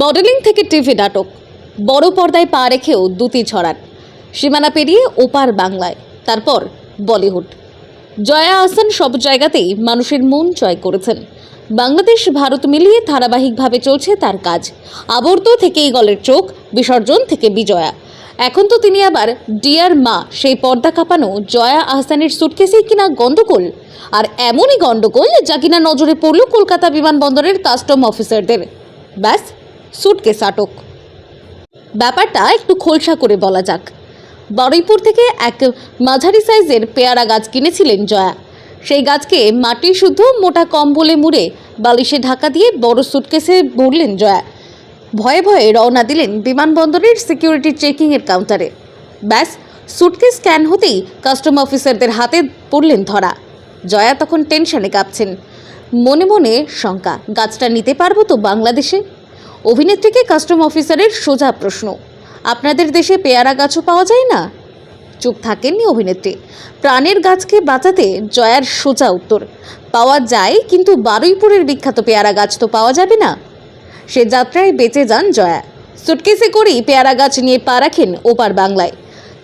Modelling থেকে TV নাটক। বড় পর্দায় পা রেখেও দুতি ছড়ান। সীমানা পেরিয়ে ওপার বাংলায়, তারপর বলিউড। জয়া আহসান সব জায়গাতেই মানুষের মন জয় করেছেন। বাংলাদেশ, ভারত মিলিয়ে ধারাবাহিকভাবে চলছে তার কাজ। আবর্ত থেকেই গলের চোখ, বিসর্জন থেকে বিজয়া। এখন তো তিনি আবার ডিয়ার মা, সেই পর্দা কাঁপানো জয়া আহসানের সুটকেসেই কিনা গন্ডগোল? আর এমনই গন্ডগোল যা কিনা নজরে পড়ল কলকাতা বিমানবন্দরের কাস্টম অফিসারদের ব্যাস সুটকেস আটক। ব্যাপারটা একটু খোলসা করে বলা যাক। বারুইপুর থেকে এক মাঝারি সাইজের পেয়ারা গাছ কিনেছিলেন জয়া। সেই গাছকে মাটি শুদ্ধ, মোটা কম্বলে মুড়ে বালিশে ঢাকা দিয়ে বড় সুটকেসে ভরলেন জয়া। ভয়ে ভয়ে রওনা দিলেন বিমানবন্দরের সিকিউরিটি চেকিংয়ের কাউন্টারে। ব্যাস, সুটকেস স্ক্যান হতেই কাস্টম অফিসারদের হাতে পড়লেন ধরা। জয়া তখন টেনশনে কাঁপছেন। মনে মনে, শঙ্কা, গাছটা নিতে পারব তো বাংলাদেশে? অভিনেত্রীকে কাস্টম অফিসারের সোজা প্রশ্ন, আপনাদের দেশে পেয়ারা গাছও পাওয়া যায় না? চুপ থাকেননি অভিনেত্রী। প্রাণের গাছকে বাঁচাতে জয়ার সোজা উত্তর, পাওয়া যায় কিন্তু বারুইপুরের বিখ্যাত পেয়ারা গাছ তো পাওয়া যাবে না। সে যাত্রায় বেঁচে যান জয়া। সুটকেসে করেই পেয়ারা গাছ নিয়ে পা রাখেন ওপার বাংলায়।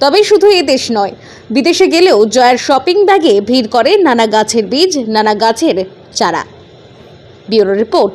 তবে শুধু এ দেশ নয়, বিদেশে গেলেও জয়ার শপিং ব্যাগে ভিড় করে নানা গাছের বীজ, নানা গাছের চারা। Bureau report